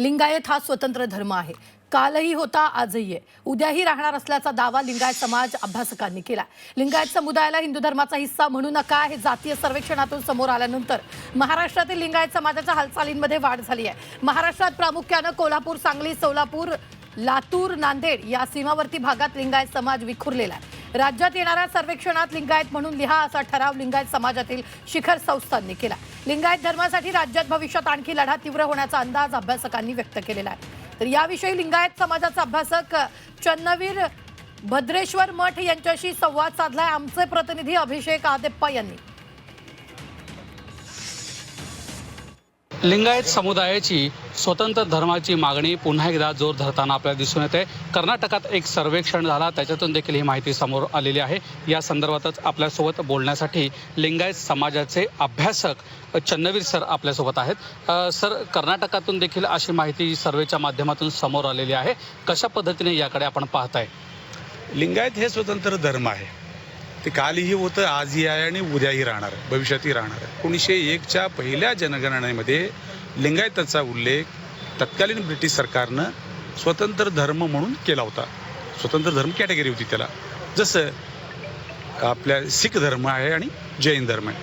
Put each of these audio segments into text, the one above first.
लिंगायत हा स्वतंत्र धर्म आहे. कालही होता आजही आहे. उद्याही राहणार असल्याचा दावा लिंगायत समाज अभ्यासकांनी केला. लिंगायत समुदायाला हिंदू धर्माचा हिस्सा म्हणू नका हे जातीय सर्वेक्षणातून समोर आल्यानंतर. महाराष्ट्रातील लिंगायत समाजाच्या हालचालींमध्ये वाढ झाली आहे. महाराष्ट्रात प्रामुख्यानं कोल्हापूर सांगली सोलापूर लातूर नांदेड या सीमावर्ती भागात लिंगायत समाज विखुरलेला आहे. राज्यात येणाऱ्या सर्वेक्षणात लिंगायत म्हणून लिहा असा ठराव लिंगायत समाजातील शिखर संस्थांनी केला. लिंगायत धर्मासाठी राज्यात भविष्यात आणखी लढा तीव्र होण्याचा अंदाज अभ्यासकांनी व्यक्त केलेला आहे. तर याविषयी लिंगायत समाजाचा अभ्यासक चन्नवीर भद्रेश्वर मठ यांच्याशी संवाद साधलाय. आमचे प्रतिनिधी अभिषेक आदेप्पा यांनी. लिंगायत समुदायाची स्वतंत्र धर्माची मागणी पुन्हा एकदा जोर धरताना आपल्याला दिसून येते. कर्नाटकात एक सर्वेक्षण झाला त्याच्यातून देखील ही माहिती समोर आलेली आहे. या संदर्भातच आपल्यासोबत बोलण्यासाठी लिंगायत समाजाचे अभ्यासक चन्नवीर सर आपल्यासोबत आहेत. सर कर्नाटकातून देखील अशी माहिती सर्वेच्या माध्यमातून समोर आलेली आहे. कशा पद्धतीने याकडे आपण पाहताय? लिंगायत हे स्वतंत्र धर्म आहे. ते कालही होतं आजही आहे आणि उद्याही राहणार आहे भविष्यातही राहणार आहे. एकोणीसशे एकच्या पहिल्या जनगणनेमध्ये लिंगायताचा उल्लेख तत्कालीन ब्रिटिश सरकारनं स्वतंत्र धर्म म्हणून केला होता. स्वतंत्र धर्म कॅटेगरी होती त्याला. जसं आपल्या शीख धर्म आहे आणि जैन धर्म आहे.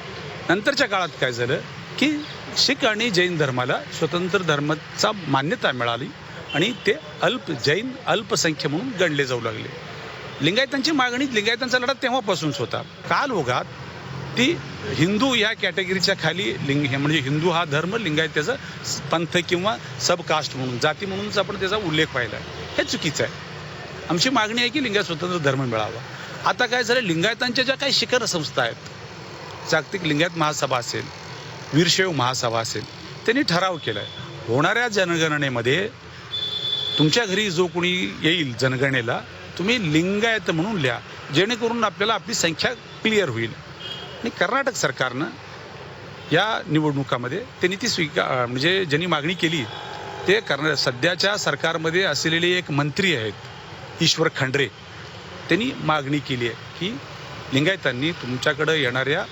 नंतरच्या काळात काय झालं की शीख आणि जैन धर्माला स्वतंत्र धर्माचा मान्यता मिळाली आणि ते अल्प जैन अल्पसंख्य म्हणून गणले जाऊ लागले. लिंगायतांची मागणी लिंगायतांचा लढा तेव्हापासूनच होता. काल ओघात ती हिंदू या कॅटेगरीच्या खाली लिंग हे म्हणजे हिंदू हा धर्म लिंगायत त्याचा पंथ किंवा सबकास्ट म्हणून जाती म्हणूनच आपण त्याचा उल्लेख पाहिला. आहे हे चुकीचं आहे. आमची मागणी आहे की लिंगायत स्वतंत्र धर्म मिळावा. आता काय झालं? लिंगायतांच्या ज्या काही शिखर संस्था आहेत जागतिक लिंगायत महासभा असेल वीरशैव महासभा असेल त्यांनी ठराव केला आहे होणाऱ्या जनगणनेमध्ये तुमच्या घरी जो कोणी येईल जनगणनेला तुम्ही लिंगायत म्हणून लिहा. जेणेकरून आपल्याला आपली संख्या क्लिअर होईल. आणि कर्नाटक सरकारनं या निवडणुकामध्ये त्यांनी ती स्वीकार म्हणजे ज्यांनी मागणी केली ते कर्ना सध्याच्या सरकारमध्ये असलेले एक मंत्री आहेत ईश्वर खंडरे. त्यांनी मागणी केली आहे की लिंगायतांनी तुमच्याकडं येणाऱ्या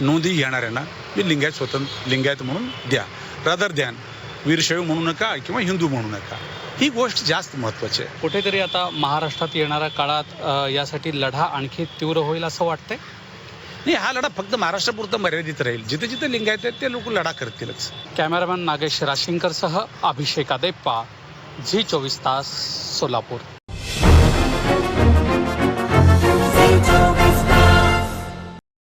नोंदी येणाऱ्यांना मी लिंगायत स्वतंत्र लिंगायत म्हणून द्या. रादर द्यान वीरशैव म्हणू नका किंवा हिंदू म्हणू नका. ही गोष्ट जास्त महत्त्वाची आहे. कुठेतरी आता महाराष्ट्रात येणाऱ्या काळात यासाठी लढा आणखी तीव्र होईल असं वाटतंय? नाही हा लढा फक्त महाराष्ट्रापुरता मर्यादित राहील. जिथे जिथे लिंगायत आहेत ते लोक लढा करतीलच. कॅमेरामॅन नागेश राशिंकरसह अभिषेक आदेप्पा झी चोवीस तास सोलापूर.